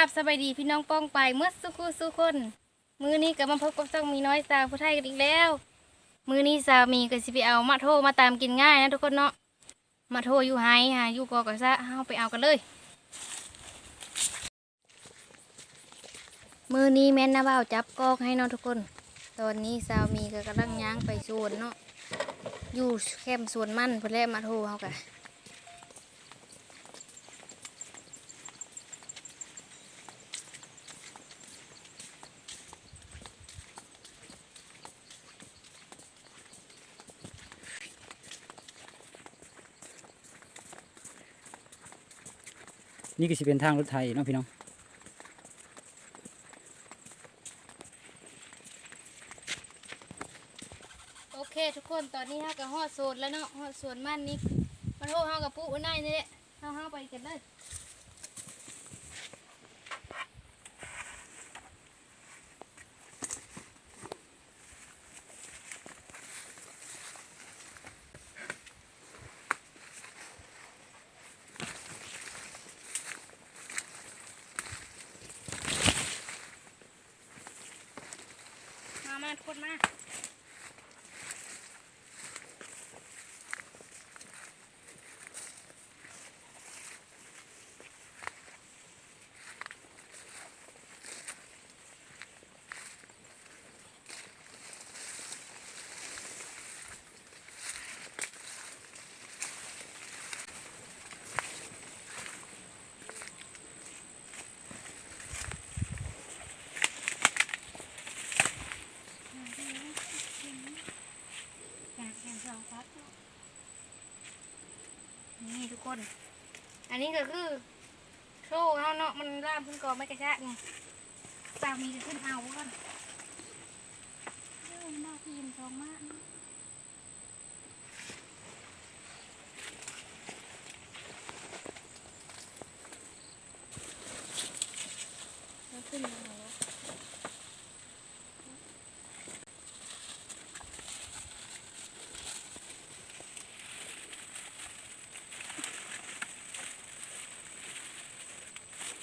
ราบสบายดีพี่น้องป้องไปเมื่อสุขุสุคน มือนี้ก็มาพบกับต้องมีน้อยสาวผู้ไทยกันอีกแล้ว มือนี้สามีก็สิไปเอามาโทรมาตามกินง่ายนะทุกคนเนาะมาโทรอยู่ไฮฮะอยู่กอกะซะเฮาไปเอากันเลย มือนี้แม่นนะบ่าวจับกอกให้เนาะทุกคน ตอนนี้สามีก็กำลังย่างไปสวนเนาะอยู่แคมสวนมันเพื่อแลมาโทรเฮากะ นี่ก็จะเป็นทางรถไทยเนาะพี่น้องโอเคทุกคนตอนนี้เฮากับฮอดสวนแล้วเนาะฮอดสวนมันนี่มาโทรเฮากับปุ๊อันไหนนี่แหละเฮาเฮาไปกันเลย มามา ลังพักนี่ทุกคน อันนี้ก็คือโชว์เขาเนาะมันล่ามขึ้นก่อนไม่กระชากไงสามีจะขึ้นเอาก่อนเรื่องน่ากพี่ยินสองมากนะแล้วขึ้นยังไงวะ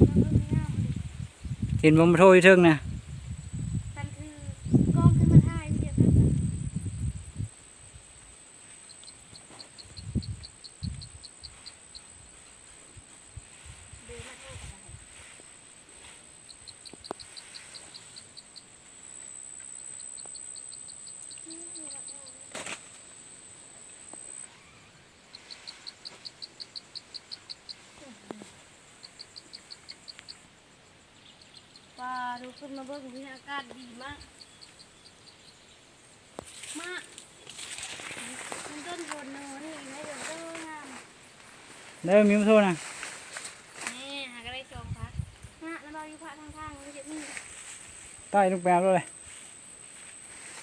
เพิ่มไม่งามเลยเห็นบ่มาโทรอยู่เทิงนะ ตันคือกล้องขึ้นมาถ่ายเดียวกันนะเดินมาโทรกันเลย ว้าดูขึ้นมาเบิ่งที่อากาศดีมาก มากมันต้นบนเนอะนี่ไม่เดือดเด้องามได้มีมาโทรนะนี่หากอะไรสองพักนะแล้วเราอยู่พระทางทางๆมันจะมีใต้ลูกแปลวเลย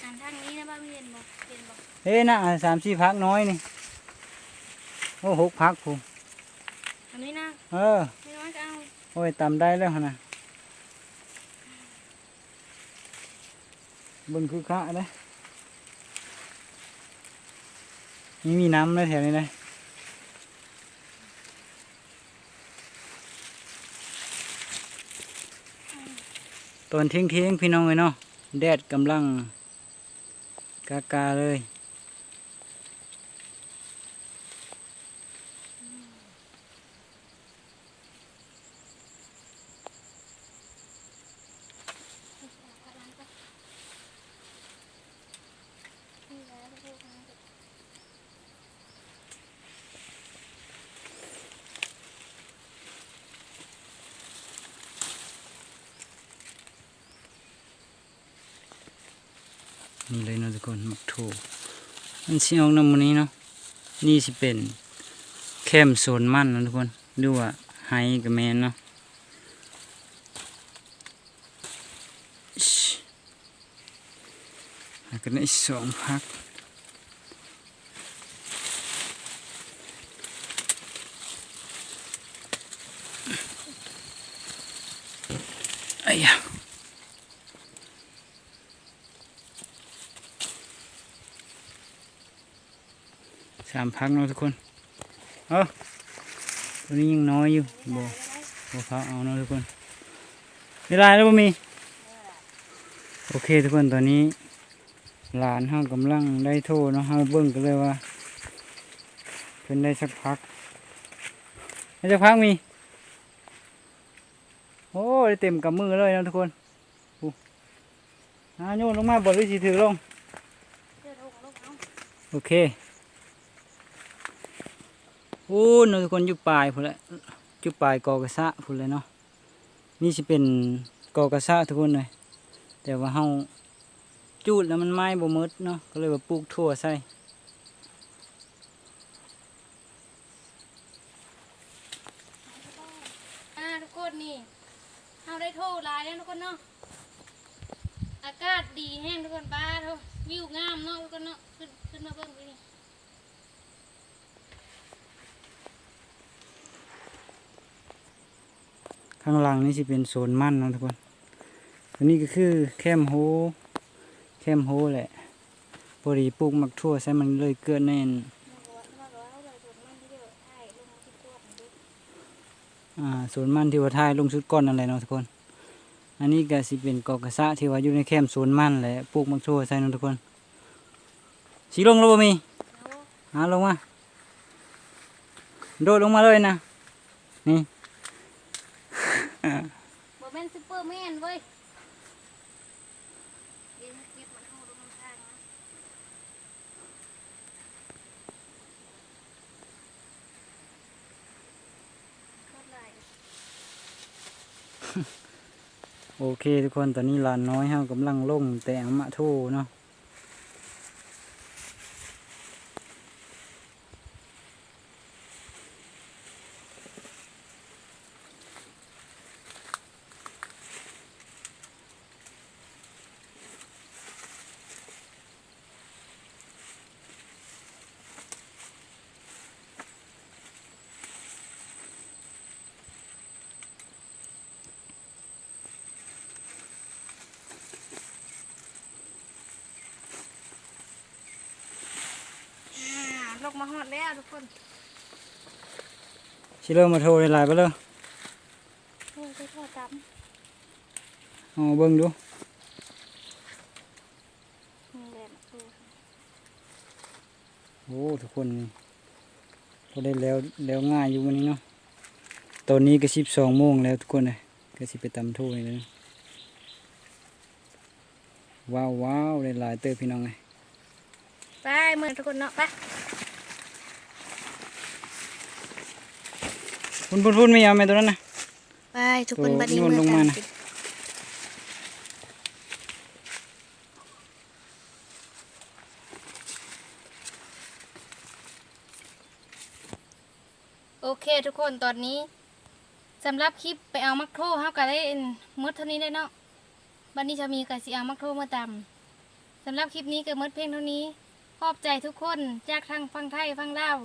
อ่านทางนี้นะบ้างเห็นบอกเห็นบอกเฮ้ยน่ะสามสี่พักน้อยนี่ โอ้หกพักผูอันนี้นะเออไม่น้อยก็เอา โอ้ยตำได้แล้วหั่นนะ บนคือคะนะนี่มีน้ำในแถวนี้นะตอนเที่ยงเที่ยงๆพี่น้องเลยเนาะแดดกำลังกากาเลย นี่เลยนะทุกคนมักโทมันสิออกนำมื้อนี้เนาะนี่สิเป็นแคมโซนมั่นนะทุกคนดูว่าไฮกับแมนเนาะก็ได้สองพักไอ้ยะสามพักเนาะทุกคน เออตัวนี้ยังน้อยอยู่บ่บ่พักเอาเนาะทุกคนเวลาแล้วบ่มี โอเคทุกคนตอนนี้ หลานเฮากำลังได้โทรเนาะเฮาเบิ่งกันเลยว่าเพิ่นได้สักพักได้สักพักมี โอ้ได้เต็มกับมือเลยนะทุกคนอู้อ่าโยนลงมาบดหรือสีถือลง โอเค โอ้นทุกคนอยู่ปลายพุ่นแหละอยู่ปลายกอกระสะพุ่นเลยเนาะนี่สิเป็นกอกระสะทุกคนเลยแต่ว่าเฮาจูดแล้วมันไหม้บ่หมดเนาะก็เลยว่าปลูกทั่วใส่อ่าทุกคนนี่เอาได้โทรหลายแล้วทุกคนเนาะอากาศดีแห้งทุกคนป้าทุกวิวงามเนาะทุกคนเนาะขึ้นขึ้นมาเบิ่งไปนี่ ข้างหลังนี่สิเป็นโซนมั่นนะทุกคนอันนี้ก็คือแคมโฮแคมโฮแหละพอดีปลูกมักทั่วใส่มันเลยเกิดแน่นอ่าสวนมันที่ว่าท้ายลงชุดก้อนนั่นแหละเนาะทุกคน อันนี้ก็สิเป็นกอกกระสะที่ว่าอยู่ในแคมป์สวนมันแหละปลูกมักทั่วใส่เนาะทุกคนสีลงแล้วบ่มีหาลงมา โดดลงมาเลยนะ นี่ บ่แม่นซูเปอร์แมนเว้ยเก็บเก็บมันเอาลงข้างนะโคตรหลายโอเคทุกคนตอนนี้หลานน้อยเฮากำลังลงแต่งมะโทเนาะ ลงมาฮอดแล้วทุกคนชิเริ่มมาโทหลายๆไปเลยโอ้ยไปทอดกับเอาเบิ่งดูนี่แหละมาดูโอ้ทุกคนนี่ก็ได้แล้วแล้วง่ายอยู่วันนี้เนาะตอนนี้ก็สิบสองโมงแล้วทุกคนเลยก็สิไปตำโทนี่เลยว้าวว้าวได้หลายเติบพี่น้องเลยไปมือทุกคนเนาะไป พุ่นพุ่นพุ่นไม่เอาไหมตัวนั้นนะไปทุกคนโอ้บัดนี้โยนมือลงมากันน่ะโอเคทุกคนตอนนี้สำหรับคลิปไปเอามักโทเฮาก็ได้หมดเท่านี้ได้เนาะบัดนี้จะมีกสิเอามักโทมาตำสำหรับคลิปนี้ก็หมดเพียงเท่านี้ขอบใจทุกคนจากทางฟังไทยฟังลาว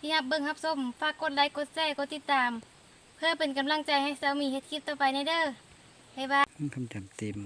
ที่ฮับเบิ้งรับส้มฝากกดไลค์กดแชร์กดติดตาม เพื่อเป็นกำลังใจให้สามีเฮ็ดคลิปต่อไปในเด้อบ๊ายบายคำจำเต็ม